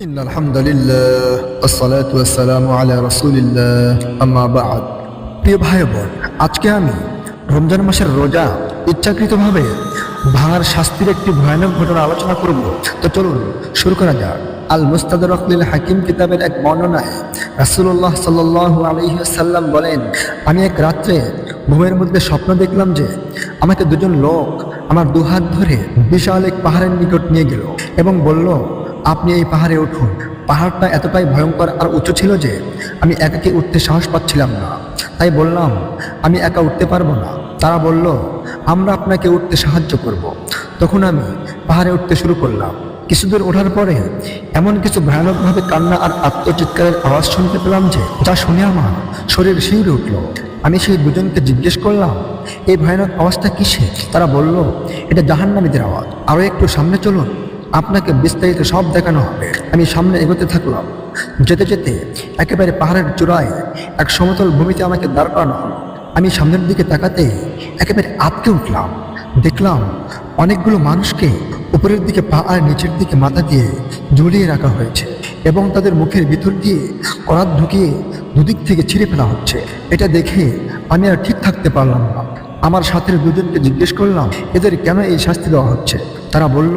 إن الحمد لله والصلاة والسلام على رسول الله أما بعد প্রিয় ভাই বোন আজকে আমি রমজান মাসের রোজা ইচ্ছাকৃতভাবে ভাঙার শাস্তির একটি ভয়ানক ঘটনা আলোচনা করব তো চলুন শুরু করা যাক আল মুস্তাদর আখলিল হাকিম কিতাবের এক বর্ণনায় রাসূলুল্লাহ সাল্লাল্লাহু আলাইহি সাল্লাম বলেন আমি এক রাত্রে ঘুমের মধ্যে স্বপ্ন দেখলাম যে আমাকে দুজন লোক আমার দুহাত ধরে বিশাল এক পাহাড়ের নিকট নিয়ে গেল এবং বলল আপনি এই পাহাড়ে উঠুন। পাহাড়টা এতটাই ভয়ঙ্কর আর উঁচু ছিল যে আমি একাকে উঠতে সাহস পাচ্ছিলাম না। তাই বললাম, আমি একা উঠতে পারব না। তারা বলল, আমরা আপনাকে উঠতে সাহায্য করব। তখন আমি পাহাড়ে উঠতে শুরু করলাম। কিছুদূর ওঠার পরে এমন কিছু ভয়ানকভাবে কান্না আর আত্মচিৎকারের আওয়াজ শুনতে পেলাম যে, যা শুনে আমার শরীর শিউরে উঠল। আমি সেই দুজনকে জিজ্ঞেস করলাম, এই ভয়ানক আওয়াজটা কিসে তারা বলল, এটা জাহান্নামীদের আওয়াজ। আরও একটু সামনে চলুন। আপনাকে বিস্তারিত সব দেখানো হবে। আমি সামনে এগোতে থাকলাম। যেতে যেতে একেবারে পাহাড়ের চূড়ায় এক সমতল ভূমিতে আমাকে দাঁড় করানো হলো। আমি সামনের দিকে তাকাতে একেবারে আটকে উঠলাম। দেখলাম অনেকগুলো মানুষকে উপরের দিকে পা আর নিচের দিকে মাথা দিয়ে ঝুলিয়ে রাখা হয়েছে এবং তাদের মুখের ভিতর দিয়ে করাত ঢুকিয়ে দুদিক থেকে ছিঁড়ে ফেলা হচ্ছে। এটা দেখে আমি আর ঠিক থাকতে পারলাম না। আমার সাথের দুজনকে জিজ্ঞেস করলাম, এদের কেন এই শাস্তি দেওয়া হচ্ছে? তারা বলল,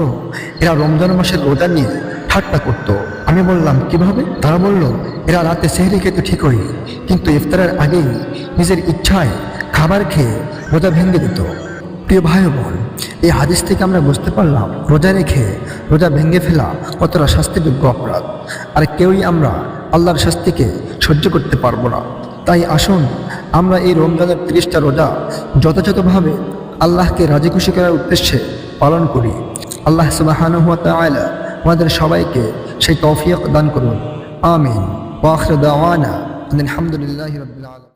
এরা রমজান মাসের রোজা নিয়ে ঠাট্টা করত। আমি বললাম, কীভাবে? তারা বলল, এরা রাতে সেহরি খেতে ঠিকই, কিন্তু ইফতারের আগেই নিজের ইচ্ছায় খাবার খেয়ে রোজা ভেঙে দিত। প্রিয় ভাই বোন এই হাদিস থেকে আমরা বুঝতে পারলাম, রোজা রেখে রোজা ভেঙে ফেলা কতটা শাস্তিযোগ্য অপরাধ। আর কেউই আমরা আল্লাহর শাস্তিকে সহ্য করতে পারব না। তাই আসুন আমরা এই রমজানের তিরিশটা রোজা যথাযথভাবে আল্লাহকে রাজি খুশি করার উদ্দেশ্যে পালন করি। আল্লাহ সুবাহানুয়া আয়লা আমাদের সবাইকে সেই তৌফিক দান করুন। আমিন। ওয়াখর দাওয়ানা আলহামদুলিল্লাহ রবিল আলম